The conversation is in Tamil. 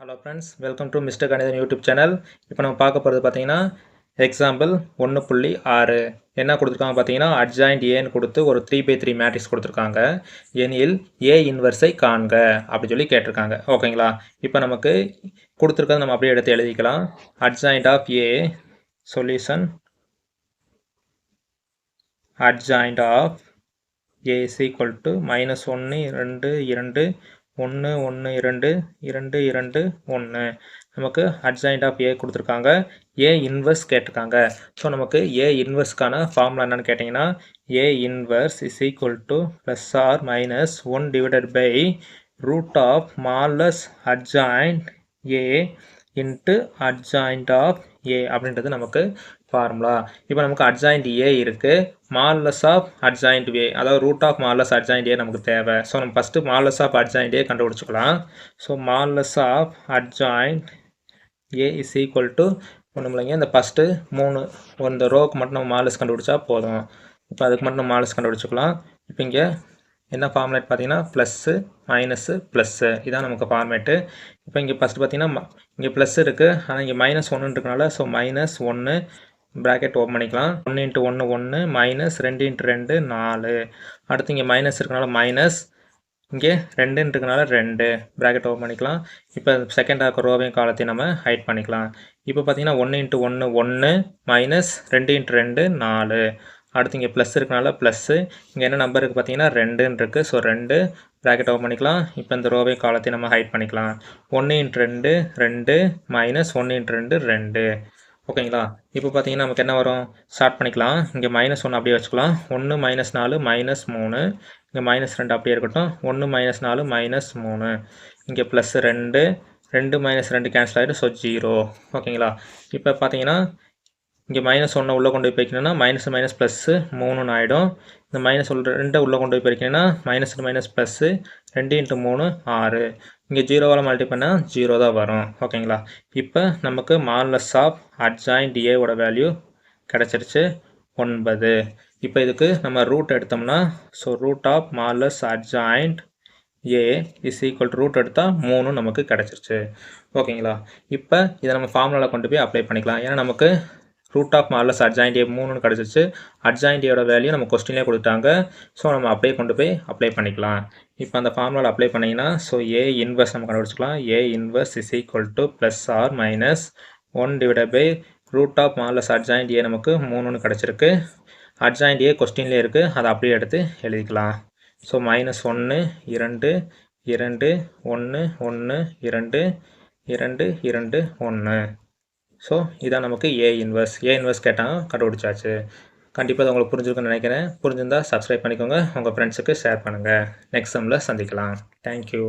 Hello friends welcome to mister Kanithan YouTube channel இப்போ நம்ம பார்க்க போகிறது பார்த்தீங்கன்னா எக்ஸாம்பிள் ஒன்று புள்ளி ஆறு. என்ன கொடுத்துருக்காங்க பார்த்தீங்கன்னா அட்ஜாயிண்ட் ஏன்னு கொடுத்து ஒரு த்ரீ பை த்ரீ மேட்ரிக்ஸ் கொடுத்துருக்காங்க. எனில் ஏ இன்வர்ஸை காண்க அப்படி சொல்லி கேட்டிருக்காங்க. ஓகேங்களா இப்போ நமக்கு கொடுத்துருக்கறது நம்ம அப்படியே எடுத்து எழுதிக்கலாம். Adjoint of A solution adjoint of A is equal to minus ஒன்று ரெண்டு இரண்டு ஒன்று ஒன்று இரண்டு இரண்டு இரண்டு ஒன்று நமக்கு அட்ஜாயிண்ட் ஆஃப் ஏ கொடுத்துருக்காங்க. ஏ இன்வர்ஸ் கேட்டிருக்காங்க. ஸோ நமக்கு ஏ இன்வர்ஸ்க்கான ஃபார்முலா என்னென்னு கேட்டிங்கன்னா A inverse is equal to plus or minus one divided by root of modulus adjoint A into adjoint of A அப்படின்றது நமக்கு ஃபார்முலா இப்போ நமக்கு அட்ஜாயிண்ட் ஏ இருக்குது மால்லஸ் ஆஃப் அட்ஜாயிண்ட் ஏ அதாவது root of modulus adjoint A நமக்கு தேவை. ஸோ நம்ம first modulus of adjoint A கண்டுபிடிச்சிக்கலாம். So modulus of adjoint A is equal to ஒன்றும் இல்லைங்க இந்த ஃபஸ்ட்டு மூணு இந்த ரோக்கு மட்டும் நம்ம மாலஸ் கண்டுபிடிச்சா போதும். இப்போ அதுக்கு மட்டும் நம்ம மாலஸ் கண்டுபிடிச்சிக்கலாம். இப்போ இங்கே என்ன ஃபார்மேட் பார்த்தீங்கன்னா ப்ளஸ்ஸு மைனஸு ப்ளஸ்ஸு இதான் நமக்கு ஃபார்மேட்டு இப்போ இங்கே ஃபஸ்ட்டு பார்த்தீங்கன்னா இங்கே ப்ளஸ் இருக்குது ஆனால் இங்கே மைனஸ் ஒன்று இருக்கனால ஸோ மைனஸ் ஒன்று ப்ராக்கெட் ஓப்பன் பண்ணிக்கலாம். ஒன்று இன்ட்டு ஒன்று ஒன்று மைனஸ் ரெண்டு இன்ட்டு ரெண்டு நாலு. அடுத்து இங்கே மைனஸ் இருக்கனால மைனஸ் இங்கே ரெண்டுன்னு இருக்கனால ரெண்டு. ப்ராக்கெட் ஓப்பன் பண்ணிக்கலாம். இப்போ செகண்டாக இருக்க ரோவையும் காலத்தையும் நம்ம ஹைட் பண்ணிக்கலாம். இப்போ பார்த்தீங்கன்னா ஒன்று இன்ட்டு ஒன்று ஒன்று மைனஸ் ரெண்டு இன்ட்டு ரெண்டு நாலு. அடுத்து இங்கே ப்ளஸ் இருக்கனால ப்ளஸ்ஸு இங்கே என்ன நம்பருக்கு பார்த்தீங்கன்னா ரெண்டுன்னு இருக்குது ஸோ ரெண்டு ப்ராக்கெட் ஓப்பன் பண்ணிக்கலாம். இப்போ இந்த ரோவை காலத்தையும் நம்ம ஹைட் பண்ணிக்கலாம். ஒன்று இன்ட்டு ரெண்டு ரெண்டு மைனஸ் ஒன்று இன்ட்டு ரெண்டு ரெண்டு. ஓகேங்களா? இப்போ பார்த்தீங்கன்னா நமக்கு என்ன வரும்? ஸ்டார்ட் பண்ணிக்கலாம். இங்கே மைனஸ் ஒன்று அப்படியே வச்சுக்கலாம். ஒன்று மைனஸ் நாலு மைனஸ் மூணு. இங்கே மைனஸ் ரெண்டு அப்படியே இருக்கட்டும். ஒன்று மைனஸ் நாலு மைனஸ் மூணு. இங்கே ப்ளஸ் ரெண்டு. ரெண்டு மைனஸ் ரெண்டு கேன்சல் ஆகிடும் ஸோ ஜீரோ ஓகேங்களா? இப்போ பார்த்தீங்கன்னா இங்கே மைனஸ் ஒன்று உள்ளே கொண்டு போய் போய்க்கணும்னா மைனஸ் மைனஸ் ப்ளஸ்ஸு மூணுன்னு ஆகிடும் இந்த மைனஸ் உள்ள ரெண்டை உள்ளே கொண்டு போய் போய்க்கணும்னா மைனஸ் மைனஸ் ப்ளஸ்ஸு ரெண்டு இன்ட்டு மூணு ஆறு. இங்கே ஜீரோவால் மல்டி பண்ணால் ஜீரோ தான் வரும். ஓகேங்களா இப்போ நமக்கு மால்லஸ் ஆஃப் அட்ஜாயிண்ட் ஏவோட வேல்யூ கிடச்சிருச்சு ஒன்பது. இப்போ இதுக்கு நம்ம ரூட் எடுத்தோம்னா so root of modulus adjoint A is equal root எடுத்தால் மூணு நமக்கு கிடச்சிருச்சு. ஓகேங்களா இப்போ இதை நம்ம ஃபார்முலாவில் கொண்டு போய் அப்ளை பண்ணிக்கலாம். ஏன்னா நமக்கு root of modulus adjoint A மூணுன்னு கிடச்சிருச்சு. அட்ஜாயிண்ட் ஏயோட வேல்யூ நம்ம கொஸ்டின்லேயே கொடுத்தாங்க. ஸோ நம்ம அப்படியே கொண்டு போய் அப்ளை பண்ணிக்கலாம். இப்போ அந்த ஃபார்முலாவில் அப்ளை பண்ணிங்கன்னா ஸோ ஏ இன்வெர்ஸ் நம்ம கண்டுபிடிச்சிக்கலாம். A inverse is equal to plus or minus one divide by root of modulus adjoint A நமக்கு மூணுன்னு கிடச்சிருக்கு. அட்ஜாயிண்ட் ஏ கொஸ்டின்லேயே இருக்குது அதை அப்படியே எடுத்து எழுதிக்கலாம். ஸோ மைனஸ் ஒன்று இரண்டு இரண்டு ஒன்று ஒன்று இரண்டு இரண்டு இரண்டு ஒன்று ஸோ இதான் நமக்கு ஏ இன்வர்ஸ் ஏ இன்வர்ஸ் கேட்டால் கண்டுபிடிச்சாச்சு. கண்டிப்பாக அது உங்களுக்கு புரிஞ்சிருக்குன்னு நினைக்கிறேன். புரிஞ்சிருந்தால் சப்ஸ்கிரைப் பண்ணிக்கோங்க. உங்கள் ஃப்ரெண்ட்ஸுக்கு ஷேர் பண்ணுங்கள் நெக்ஸ்ட் சம்மில் சந்திக்கலாம். தேங்க்யூ